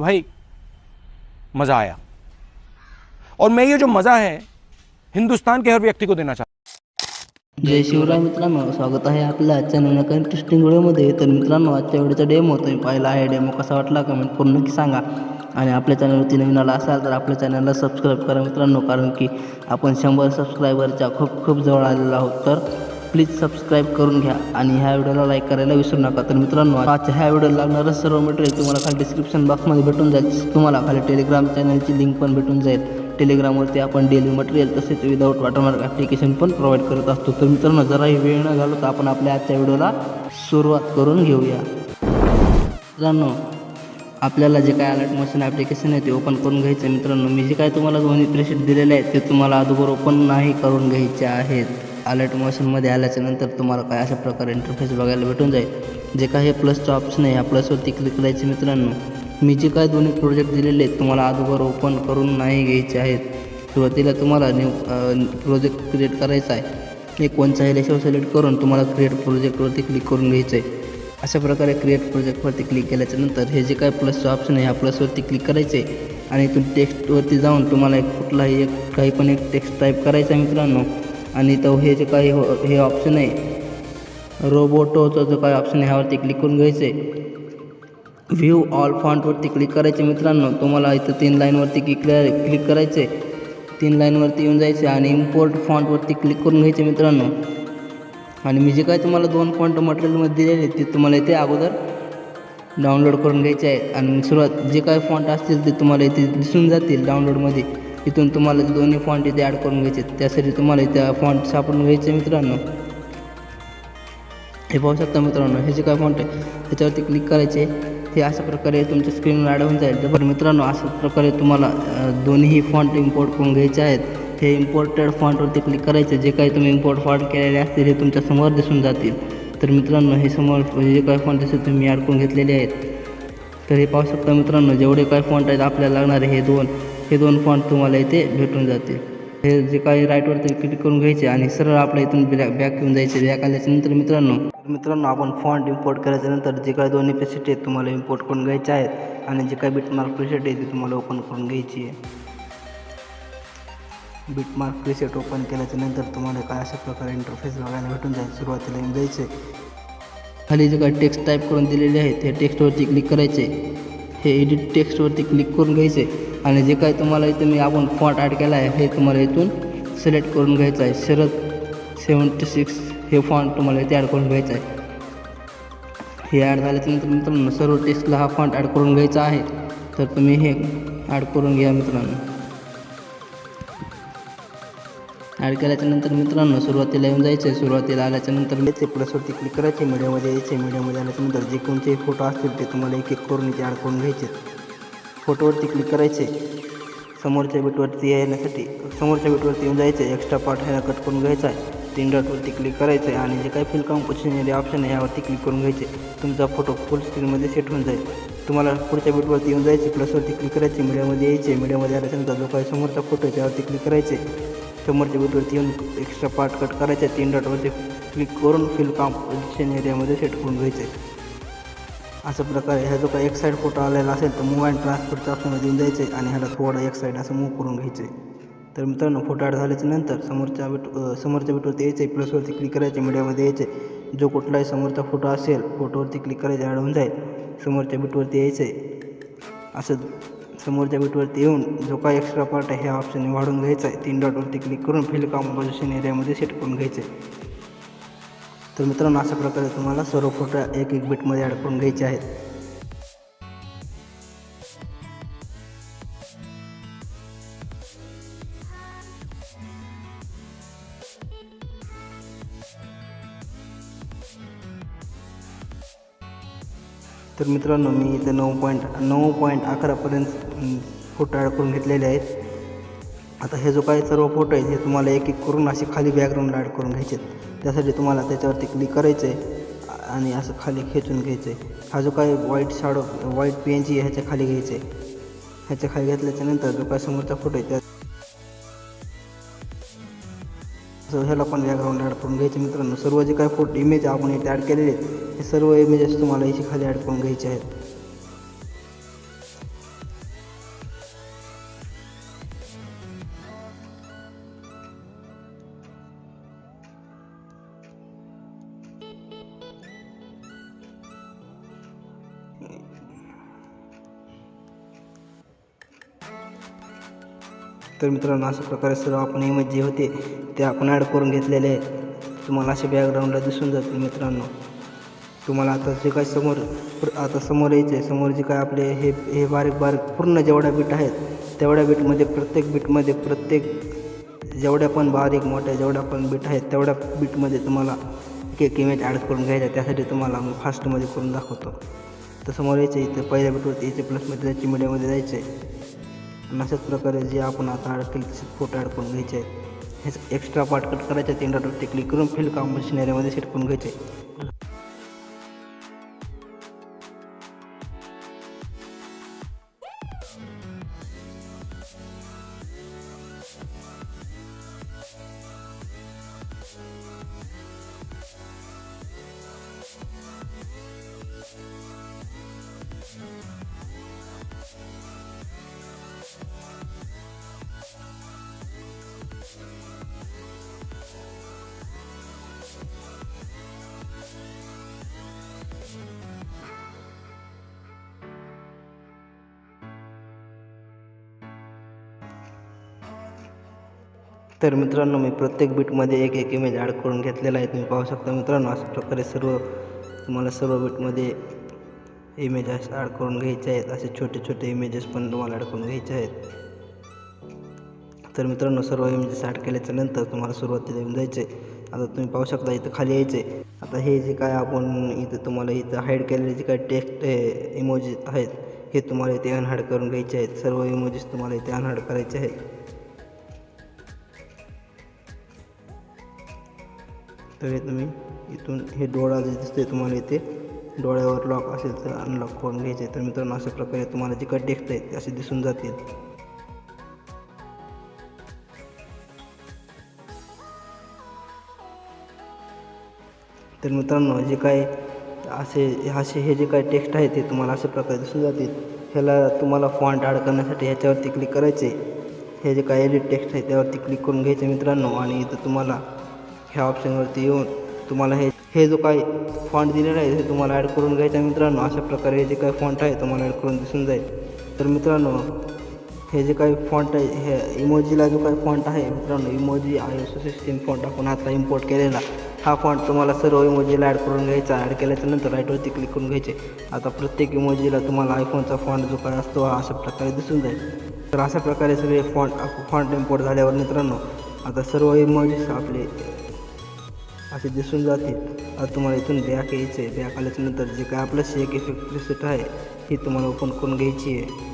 भाई मज़ा आया। और मैं ये जो मज़ा है हिंदुस्तान के हर व्यक्ति को देना चाहता जय शिवराय मित्रांनो स्वागत आहे आपल्या आजच्या नवीन इंटरेस्टिंग व्हिडिओमध्ये तर मित्रांनो आजच्या व्हिडिओचा डेमो तुम्ही पाहिला आहे डेमो कसा वाटला कमेंट करून नक्की सांगा. आणि आपल्या चॅनलवरती नवीन आला असाल तर आपल्या चॅनलला सबस्क्राईब करा मित्रांनो. कारण की आपण शंभर सबस्क्रायबरच्या खूप खूप जवळ आलेलो आहोत. तर प्लीज सबस्क्राईब करून घ्या आणि ह्या व्हिडिओला लाईक करायला विसरू नका. तर मित्रांनो आजच्या ह्या व्हिडिओला लागणारं सर्व मटेरियल तुम्हाला खाली डिस्क्रिप्शन बॉक्समध्ये भेटून जाईल. तुम्हाला खाली टेलिग्राम चॅनलची लिंक पण भेटून जाईल. टेलिग्रामवरती आपण डेली मटेरियल तसेच विदाऊट वॉटरमार्क ॲप्लिकेशन पण प्रोव्हाइड करत असतो. तर मित्रांनो जराही वेळ न घालवता आपण आपल्या आजच्या व्हिडिओला सुरुवात करून घेऊया. मित्रांनो आपल्याला जे काय अलर्ट मशीन ॲप्लिकेशन आहे ते ओपन करून घ्यायचं आहे. मित्रांनो मी जे काय तुम्हाला दोन्ही प्रेशर दिलेले आहेत ते तुम्हाला अगोदर ओपन नाही करून घ्यायचे आहेत. अलर्ट मोशनमध्ये आल्याच्यानंतर तुम्हाला काय अशा प्रकारे इंटरफेस बघायला भेटून जाईल. जे काही हे प्लसचं ऑप्शन आहे ह्या प्लसवरती क्लिक करायचे मित्रांनो. मी जे काय दोन्ही प्रोजेक्ट दिलेले आहेत तुम्हाला अगोदर ओपन करून नाही घ्यायचे आहेत. सुरुवातीला तुम्हाला न्यू प्रोजेक्ट क्रिएट करायचा आहे. एक कोणचाही रेशो सिलेक्ट करून तुम्हाला क्रिएट प्रोजेक्टवरती क्लिक करून घ्यायचं आहे. अशा प्रकारे क्रिएट प्रोजेक्टवरती क्लिक केल्याच्यानंतर हे जे काय प्लसचं ऑप्शन आहे ह्या प्लसवरती क्लिक करायचे आणि इथून टेक्स्टवरती जाऊन तुम्हाला एक कुठलाही एक काही पण एक टेक्स्ट टाईप करायचा आहे मित्रांनो. आणि तो हे जे काही हो हे ऑप्शन आहे रोबोटोचा जो काही ऑप्शन आहे ह्यावरती क्लिक करून घ्यायचं व्ह्यू ऑल फॉन्टवरती क्लिक करायचे मित्रांनो. तुम्हाला इथं तीन लाईनवरती क्लिक क्लिक करायचे तीन लाईनवरती येऊन जायचे आणि इम्पोर्ट फॉन्टवरती क्लिक करून घ्यायचे मित्रांनो. आणि मी जे काय तुम्हाला दोन फॉन्ट मटेरियलमध्ये दिलेले ते तुम्हाला इथे अगोदर डाउनलोड करून घ्यायचे आहेत. आणि सुरुवात जे काय फॉन्ट असतील ते तुम्हाला इथे दिसून जातील डाउनलोडमध्ये इथून तुम्हाला दोन्ही फॉन्ट इथे ॲड करून घ्यायचे त्यासाठी तुम्हाला इथे फॉन्ट सापडून घ्यायचे मित्रांनो. हे पाहू शकता मित्रांनो हे जे काय फॉन्ट आहे त्याच्यावरती क्लिक करायचे हे अशा प्रकारे तुमच्या स्क्रीनवर ॲड होऊन जाईल. तर बरं मित्रांनो अशा प्रकारे तुम्हाला दोन्हीही फॉन्ट इम्पोर्ट करून घ्यायचे आहेत. हे इम्पोर्टेड फॉन्टवरती क्लिक करायचे जे काही तुम्ही इम्पोर्ट फॉन्ट केलेले असतील हे तुमच्यासमोर दिसून जातील. तर मित्रांनो हे समोर जे काही फॉन्ट असेल तुम्ही ॲड करून घेतलेले आहेत. तर हे पाहू शकता मित्रांनो जेवढे काही फॉन्ट आहेत आपल्याला लागणारे हे दोन. हे दोन फॉन्ट तुम्हाला इथे भेटून जातील. हे जे काही राईटवरती क्लिक करून घ्यायचे आणि सरळ आपल्या इथून बॅक बॅक घेऊन जायचे. बॅक आल्याच्यानंतर मित्रांनो मित्रांनो आपण फॉन्ट इम्पोर्ट करायच्या नंतर जे काही दोन्ही प्रेसेट आहेत तुम्हाला इम्पोर्ट करून घ्यायचे आहेत आणि जे काही बिटमार्क प्रेसेट आहे ते तुम्हाला ओपन करून घ्यायची आहे. बिटमार्क प्रेसेट ओपन केल्याच्यानंतर तुम्हाला काय अशा प्रकारे इंटरफेस बघायला भेटून जाईल सुरुवातीला येऊन जायचे. खाली जे काही टेक्स्ट टाईप करून दिलेले आहेत हे टेक्स्टवरती क्लिक करायचे. हे एडिट टेक्स्टवरती क्लिक करून घ्यायचे. आणि जे काही तुम्हाला इथं मी आपण फॉन्ट ॲड केला आहे हे तुम्हाला इथून सिलेक्ट करून घ्यायचं आहे. शरद सेवन्टी सिक्स हे फॉन्ट तुम्हाला इथे ॲड करून घ्यायचं आहे. हे ॲड झाल्याच्यानंतर मित्रांनो सर्व टेस्टला हा फॉन्ट ॲड करून घ्यायचा आहे. तर तुम्ही हे ॲड करून घ्या मित्रांनो. ॲड केल्याच्यानंतर मित्रांनो सुरुवातीला येऊन जायचे सुरुवातीला आल्याच्यानंतर येते प्लसवरती क्लिक करायचे मीडियामध्ये यायचे मीडियामध्ये आल्याच्यानंतर जे कोणते फोटो असतील ते तुम्हाला एक एक करून इथे ॲड करून घ्यायचे फोटोवरती क्लिक करायचे. समोरच्या बीटवरती येण्यासाठी समोरच्या बीटवरती येऊन जायचे. एक्स्ट्रा पार्ट ह्याला कट करून घ्यायचा आहे. तीन डॉटवरती क्लिक करायचं आहे आणि जे काही फिल कॉम्पोजिशन ऑप्शन आहे यावरती क्लिक करून घ्यायचे. तुमचा फोटो फुल स्क्रीनमध्ये सेट होऊन जाईल. तुम्हाला पुढच्या बीटवरती येऊन जायचे. प्लसवरती क्लिक करायचे. मीडियामध्ये यायचे. मीडियामध्ये आल्याच्यानंतर जो काही समोरचा फोटो आहे त्यावरती क्लिक करायचे. समोरच्या बीटवरती येऊन एक्स्ट्रा पार्ट कट करायचे. तीन डॉटवरती क्लिक करून फिल कॉम्पोजिशन एरियामध्ये सेट करून घ्यायचे. अशा प्रकारे ह्या जो काही एक साईड फोटो आलेला असेल तर मूव अँड ट्रान्सफरच्या ऑप्शनमध्ये येऊन जायचे आणि ह्याला थोडा एक साईड असं मूव करून घ्यायचे. तर मित्रांनो फोटो ॲड झाल्याच्यानंतर समोरच्या बीट समोरच्या बीटवरती यायचे प्लसवरती क्लिक करायचे मीडियामध्ये यायचे. जो कुठलाही समोरचा फोटो असेल फोटोवरती क्लिक करायचे ॲड होऊन जाईल. समोरच्या बीटवरती यायचे. असं समोरच्या बीटवरती येऊन जो काय एक्स्ट्रा पार्ट आहे ह्या ऑप्शन वाढून घ्यायचा आहे. तीन डॉटवरती क्लिक करून फिल कॉम्पोजिशन एरियामध्ये सेट करून घ्यायचे. तर मित्रांनो अशा प्रकारे तुम्हाला सर्व फोटो एक एक बीटमध्ये अडकून घ्यायचे आहेत. तर मित्रांनो मी इथे नऊ पॉईंट नऊ पॉईंट अकरापर्यंत फोटो अडकून घेतलेले आहेत. आता हे जो काही सर्व फोटो आहेत हे तुम्हाला एक एक करून असे खाली बॅकग्राऊंड ॲड करून घ्यायचे आहेत. त्यासाठी तुम्हाला त्याच्यावरती क्लिक करायचं आहे आणि असं खाली खेचून घ्यायचं आहे हा जो काही white shadow white P N G ह्याच्या खाली घ्यायचं आहे ह्याच्या खाली घेतल्याच्या नंतर जो काही समोरचा फोटो आहे त्या सो ह्याला पण बॅकग्राऊंड ॲड करून घ्यायचे मित्रांनो. सर्व जे काही फोटो इमेज आपण इथे ॲड केलेले आहेत हे सर्व इमेजेस तुम्हाला इथे खाली ॲड करून घ्यायचे आहेत. तर मित्रांनो अशा प्रकारे सर्व आपण इमेज जे होते ते आपण ॲड करून घेतलेले आहे तुम्हाला असे बॅकग्राऊंडला दिसून जातील मित्रांनो. तुम्हाला आता जे काय समोर आता समोर यायचं आहे समोर जे काय आपले हे हे बारीक बारीक पूर्ण जेवढ्या बीट आहेत तेवढ्या बीटमध्ये प्रत्येक बीटमध्ये प्रत्येक जेवढ्या पण बारीक मोठ्या जेवढ्या पण बीट आहेत तेवढ्या बीटमध्ये तुम्हाला एक एक इमेज ॲड करून घ्यायचा आहे. त्यासाठी तुम्हाला मी फास्टमध्ये करून दाखवतो. तर समोर यायचं आहे इथे पहिल्या बीटवरती यायचे प्लसमध्ये जायचे मीडियामध्ये जायचं आहे. आणि अशाच प्रकारे जे आपण आता ॲड तसे फोटो अडकून घ्यायचे. आहेत हे एक्स्ट्रा पार्ट कट करायचे आहेत डॉटवरती क्लिक करून फिल कॉम्बिनेशन एरियामध्ये सेट करून घ्यायचे. तर मित्रांनो मी प्रत्येक बीटमध्ये एक एक इमेज ॲड करून घेतलेला आहे. तुम्ही पाहू शकता मित्रांनो अशा प्रकारे सर्व तुम्हाला सर्व बीटमध्ये इमेजेस ॲड करून घ्यायचे आहेत. असे छोटे छोटे इमेजेस पण तुम्हाला ॲड करून घ्यायचे आहेत. तर मित्रांनो सर्व इमेजेस ॲड केल्याच्यानंतर तुम्हाला सुरुवातीला येऊन जायचे. आता तुम्ही पाहू शकता इथं खाली यायचे. आता हे जे काय आपण इथं तुम्हाला इथं हाईड केलेले जे काय टेक्स्ट इमोजीस आहेत हे तुम्हाला इथे अनहाड करून घ्यायचे आहेत. सर्व इमोजीस तुम्हाला इथे अनहाड करायचे आहेत. तर हे तुम्ही. इथून हे डोळा जे दिसते तुम्हाला इथे डोळ्यावर लॉक असेल तर अनलॉक करून घ्यायचे. तर मित्रांनो अशा प्रकारे तुम्हाला जे काही टेक्स्ट आहेत असे दिसून जातील. तर मित्रांनो जे काय असे असे हे जे काय टेक्स्ट आहे ते तुम्हाला अशा प्रकारे दिसून जातील. ह्याला तुम्हाला फॉन्ट ॲड करण्यासाठी ह्याच्यावरती क्लिक करायचे हे जे काय एडिट टेक्स्ट आहे त्यावरती क्लिक करून घ्यायचे मित्रांनो. आणि इथं तुम्हाला ह्या ऑप्शनवरती येऊन तुम्हाला हे हे जो काही फॉन्ट दिलेला आहे हे तुम्हाला ॲड करून घ्यायचा मित्रांनो. अशा प्रकारे हे जे काही फॉन्ट आहे तुम्हाला ॲड करून दिसून जाईल. तर मित्रांनो हे जे काही फॉन्ट आहे हे इमोजीला जो काही फॉन्ट आहे मित्रांनो emoji I S system font आपण आता इम्पोर्ट केलेला हा फॉन्ट तुम्हाला सर्व इमोजीला ॲड करून घ्यायचा. ॲड केल्याच्यानंतर राईटवरती क्लिक करून घ्यायचे. आता प्रत्येक इमोजीला तुम्हाला आयफोनचा फॉन्ट जो काय असतो हा अशा प्रकारे दिसून जाईल. तर अशा प्रकारे सगळे फॉन्ट फॉन्ट इम्पोर्ट झाल्यावर मित्रांनो आता सर्व इमोजीस आपले असे दिसून जाते आता तुम्हाला इथून बॅक यायचं आहे. बॅक आल्याच्यानंतर जे काय आपलं शेक इफेक्ट प्रिसेट आहे ही तुम्हाला ओपन करून घ्यायची आहे.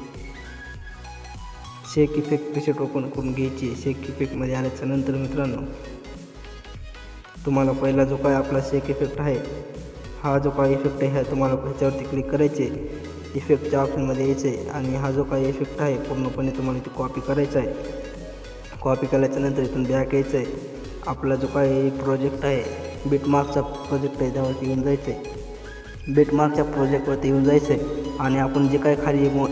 शेक इफेक्ट प्रिसेट ओपन करून घ्यायची आहे. शेक इफेक्टमध्ये आल्याच्यानंतर मित्रांनो तुम्हाला पहिला जो काय आपला शेक इफेक्ट आहे हा जो काय इफेक्ट आहे हा तुम्हाला ह्याच्यावरती क्लिक करायचे इफेक्टच्या ऑप्शनमध्ये यायचे आणि हा जो काय इफेक्ट आहे पूर्णपणे तुम्हाला इथे कॉपी करायचा आहे. कॉपी केल्याच्यानंतर इथून बॅक यायचं आहे. आपला जो काही प्रोजेक्ट आहे बिटमार्कचा प्रोजेक्ट आहे त्यावरती येऊन जायचं आहे बिटमार्कच्या प्रोजेक्टवरती येऊन जायचं आहे आणि आपण जे काही खाली मो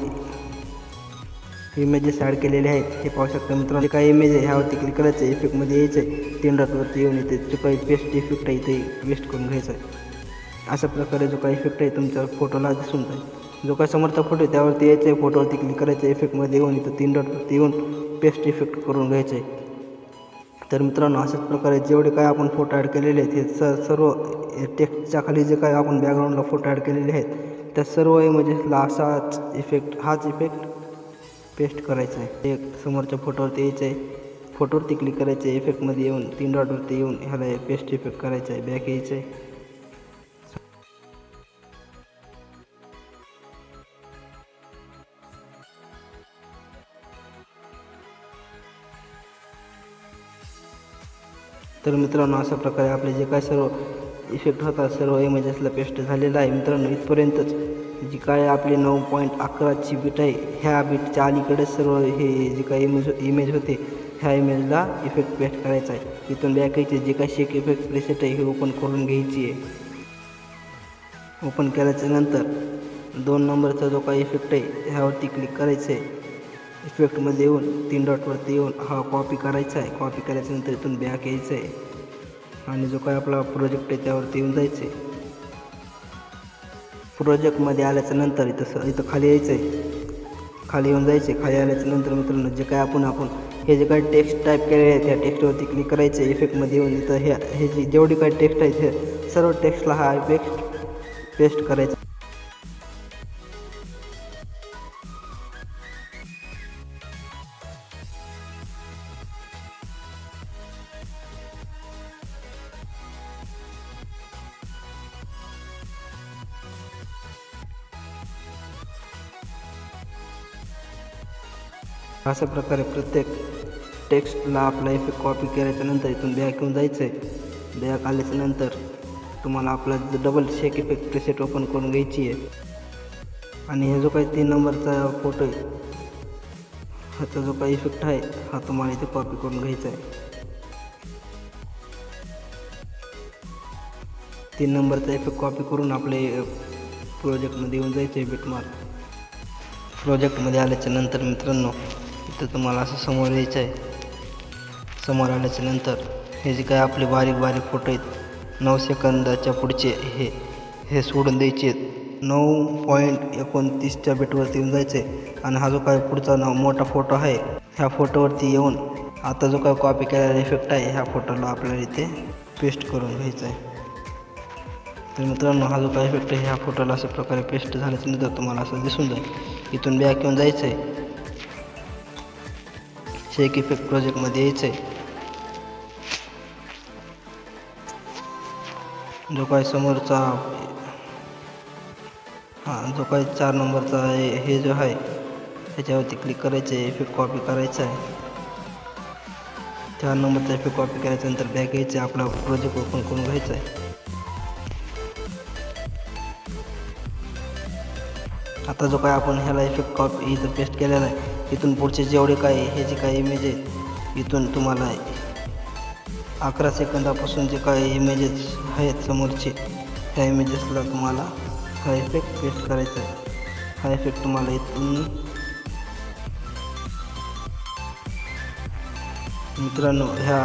इमेजेस ॲड केलेले आहेत हे पाहू शकता मित्रांनो. जे काही इमेज आहे ह्यावरती क्लिक करायचं आहे इफेक्टमध्ये यायचं आहे तीन डॉटवरती येऊन येते. जो काही पेस्ट इफेक्ट आहे ते वेस्ट करून घ्यायचं आहे अशा प्रकारे जो काही इफेक्ट आहे तुमच्या फोटोला दिसून जाईल. जो काही समोरचा फोटो आहे त्यावरती यायचं आहे फोटोवरती क्लिक करायचं आहे इफेक्टमध्ये येऊन इथं तीन डॉटवरती येऊन पेस्ट इफेक्ट करून घ्यायचं आहे तर मित्रांनो अशाच प्रकारे जेवढे काय आपण फोटो ॲड केलेले आहेत हे स सर्व टेक्स्टच्या खाली जे काय आपण बॅकग्राऊंडला फोटो ॲड केलेले आहेत त्या सर्व इमेजेसला म्हणजे असाच इफेक्ट हाच इफेक्ट पेस्ट करायचा आहे. एक समोरच्या फोटोवरती यायचं आहे. फोटोवरती क्लिक करायचं आहे. इफेक्टमध्ये येऊन तीन डॉटवरती येऊन ह्याला पेस्ट इफेक्ट करायचं आहे. बॅक यायचं आहे. तर मित्रांनो अशा प्रकारे आपले जे काय सर्व इफेक्ट होतात सर्व इमेजेसला पेस्ट झालेला आहे मित्रांनो इथपर्यंतच जी काय आपली नऊ पॉईंट अकराची बीट आहे ह्या बीटच्या अलीकडे सर्व हे जे काही इमेज इमेज होते ह्या इमेजला इफेक्ट पेस्ट करायचा आहे. इथून बॅक जे काही शेक इफेक्ट प्रेसेट आहे हे ओपन करून घ्यायची आहे. ओपन केल्याच्यानंतर दोन नंबरचा जो काही इफेक्ट आहे ह्यावरती क्लिक करायचं आहे. इफेक्टमध्ये येऊन तीन डॉटवरती येऊन हा कॉपी करायचा आहे. कॉपी करायच्यानंतर इथून बॅक यायचं आहे. आणि जो काय आपला प्रोजेक्ट आहे त्यावरती येऊन जायचं आहे. प्रोजेक्टमध्ये आल्याच्यानंतर इथं इथं खाली यायचं आहे. खाली येऊन जायचे खाली आल्याच्यानंतर मित्रांनो जे काय आपण आपण हे जे काय टेक्स्ट टाईप केलेले आहे त्या टेक्स्टवरती क्लिक करायचे इफेक्टमध्ये येऊन इथं हे हे जे जेवढी काय टेक्स्ट आहे ते सर्व टेक्स्टला हा इफेक्ट पेस्ट करायचा. अशा प्रकारे प्रत्येक टेक्स्टला आपला इफेक्ट कॉपी केल्याच्यानंतर इथून बॅक येऊन जायचं आहे बॅक आल्याच्यानंतर तुम्हाला आपला double shake effect preset open करून घ्यायची आहे. आणि हे जो काही तीन नंबरचा फोटो आहे ह्याचा जो काही इफेक्ट आहे हा तुम्हाला इथे कॉपी करून घ्यायचा आहे. तीन नंबरचा इफेक्ट कॉपी करून आपले प्रोजेक्टमध्ये येऊन जायचं आहे बिटमार्क प्रोजेक्टमध्ये आल्याच्यानंतर मित्रांनो तर तुम्हाला असं समोर यायचं आहे समोर आल्याच्यानंतर हे जे काय आपले बारीक बारीक फोटो आहेत नऊ सेकंदाच्या पुढचे हे हे सोडून द्यायचे आहेत. नऊ पॉईंट एकोणतीसच्या बेटवरती येऊन जायचं आहे आणि हा जो काय पुढचा नाव मोठा फोटो आहे ह्या फोटोवरती येऊन आता जो काय कॉपी केलेला इफेक्ट आहे ह्या फोटोला आपल्याला इथे पेस्ट करून घ्यायचं आहे तर मित्रांनो हा जो काय इफेक्ट आहे ह्या फोटोला अशा प्रकारे पेस्ट झाल्याच्यानंतर तुम्हाला असं दिसून जाईल. इथून बॅक येऊन जायचं आहे शेक इफेक्ट प्रोजेक्टमध्ये यायचं आहे जो काय समोरचा हां जो काय चार नंबरचा आहे हे जो आहे त्याच्यावरती क्लिक करायचं आहे इफेक्ट कॉपी करायचं आहे चार नंबरचा इफेक्ट कॉपी केल्याच्यानंतर बॅक यायचं आहे आपला प्रोजेक्ट ओपन करून घ्यायचा आहे आता जो काय आपण ह्याला इफेक्ट कॉपी इथं पेस्ट केलेला आहे इथून पुढचे जेवढे काही हे जे काही इमेज आहेत इथून तुम्हाला अकरा सेकंदापासून जे काही इमेजेस आहेत समोरचे त्या इमेजेसला तुम्हाला हा इफेक्ट पेस्ट करायचा आहे. हा इफेक्ट तुम्हाला इथून मित्रांनो ह्या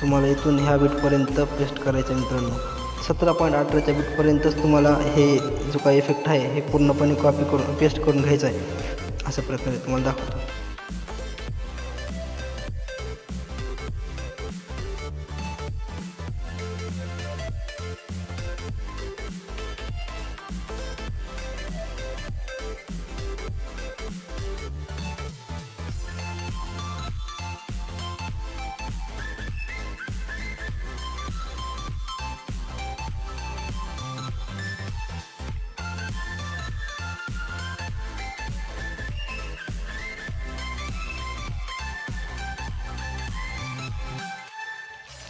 तुम्हाला इथून ह्या बीटपर्यंत पेस्ट करायचं आहे मित्रांनो. सतरा पॉईंट अठराच्या बीटपर्यंतच तुम्हाला हे जो काही इफेक्ट आहे हे पूर्णपणे कॉपी करून पेस्ट करून घ्यायचं आहे. अशा प्रकारे तुम्हाला दाखवतो.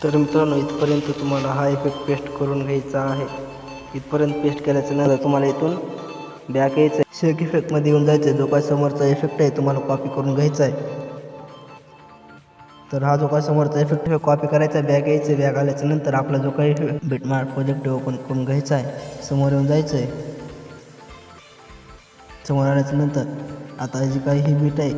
तर मित्रांनो इथपर्यंत तुम्हाला हा इफेक्ट पेस्ट करून घ्यायचा आहे. इथपर्यंत पेस्ट केल्याच्यानंतर तुम्हाला इथून बॅक यायचं आहे. शेक इफेक्टमध्ये येऊन जायचं आहे. जो काय समोरचा इफेक्ट आहे तुम्हाला कॉपी करून घ्यायचा आहे. तर हा जो काय समोरचा इफेक्ट आहे कॉपी करायचा आहे. यायचं आहे. आल्याच्यानंतर आपला जो काही बिटमार्क प्रोजेक्ट ओपन करून घ्यायचा आहे. समोर येऊन जायचं आहे. समोर आल्याच्यानंतर आता जी काही ही बीट आहे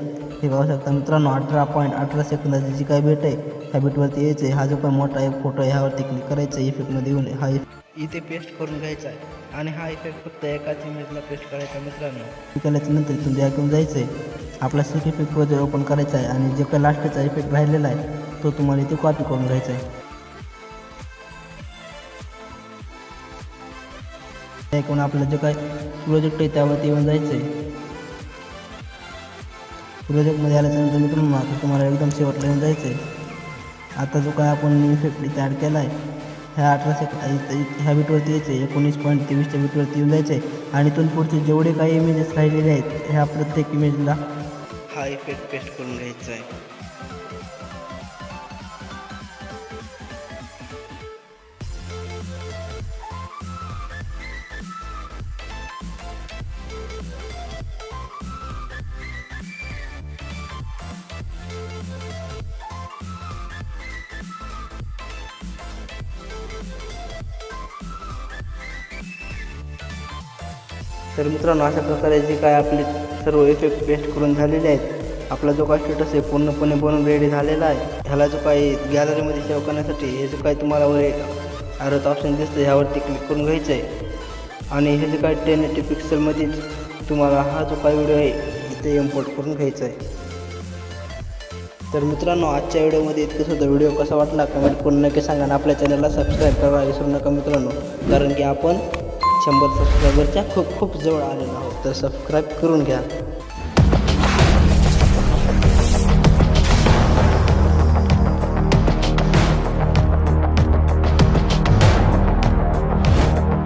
हे पाहू शकता मित्रांनो अठरा पॉईंट अठरा सेकंदाची जी काही बीट आहे हॅबिटवरती यायचं आहे हा जो काही मोठा एक फोटो आहे ह्यावरती क्लिक करायचं आहे इफेक्टमध्ये येऊन हा इथे पेस्ट करून घ्यायचा आहे. आणि हा इफेक्ट फक्त एकाच इमेजला पेस्ट करायचा मित्रांनो. केल्याच्यानंतर इथून ऐकून जायचं आहे आपला सिक इफेक्ट प्रोजेक्ट ओपन करायचा आहे आणि जे काही लास्टचा इफेक्ट राहिलेला आहे तो तुम्हाला इथे कॉपी करून घ्यायचा आहे. ऐकून आपलं जे काय प्रोजेक्ट आहे त्यावरती येऊन जायचं आहे प्रोजेक्टमध्ये आल्याच्यानंतर मित्रांनो आता तुम्हाला एकदम शेवटला येऊन जायचं आहे आता जो काय आपण इफेक्ट इथे ॲड केला आहे ह्या अठरा सेकंड ह्या बीटवरती यायचं आहे एकोणीस पॉईंट तेवीसच्या बीटवरती येऊन जायचं आहे आणि इथून पुढचे जेवढे काही इमेजेस राहिलेले आहेत ह्या प्रत्येक इमेजला हा इफेक्ट पेस्ट करून घ्यायचा आहे. तर मित्रांनो अशा प्रकारे जे काय आपले सर्व इफेक्ट पेस्ट करून झालेले आहेत आपला जो काय स्टेटस आहे पूर्णपणे बनून रेडी झालेला आहे. ह्याला जो काही गॅलरीमध्ये सेव्ह करण्यासाठी हे जो काही तुम्हाला वर आरत ऑप्शन दिसतं ह्यावरती क्लिक करून घ्यायचं आहे आणि हे जे काय टेन एटी पिक्सलमध्येच तुम्हाला हा जो काही व्हिडिओ आहे इथे इम्पोर्ट करून घ्यायचा आहे तर मित्रांनो आजच्या व्हिडिओमध्ये इतकंच होतं व्हिडिओ कसा वाटला? कमेंट करून नक्की सांगा आणि आपल्या चॅनलला सबस्क्राईब करा विसरू नका मित्रांनो. कारण की आपण शंभर सबस्क्रायबरच्या खूप खूप जवळ आलेलो आहोत. तर सबस्क्राईब करून घ्या.